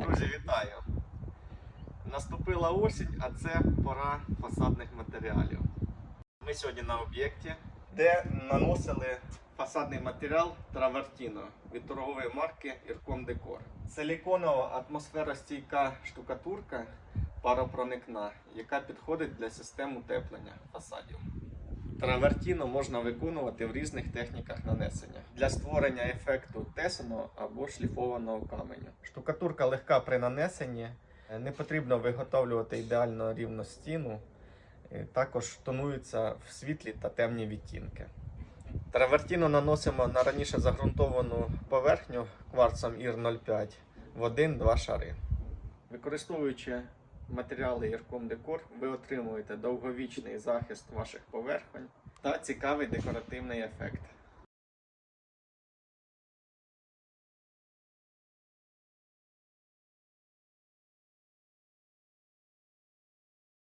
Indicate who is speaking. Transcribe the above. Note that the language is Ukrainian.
Speaker 1: Друзі, вітаю! Наступила осінь, а це пора фасадних матеріалів. Ми сьогодні на об'єкті, де наносили фасадний матеріал Травертіно від торгової марки Ірком Декор. Силіконова атмосферостійка штукатурка паропроникна, яка підходить для систем утеплення фасадів. Травертіно можна виконувати в різних техніках нанесення для створення ефекту тесаного або шліфованого каменю. Штукатурка легка при нанесенні, е, не потрібно виготовлювати ідеально рівну стіну. е, Також тонується в світлі та темні відтінки. Травертіно наносимо на раніше загрунтовану поверхню кварцом ір 05 в 1-2 шари. Використовуючи матеріали Ірком Декор, ви отримуєте довговічний захист ваших поверхонь та цікавий декоративний ефект.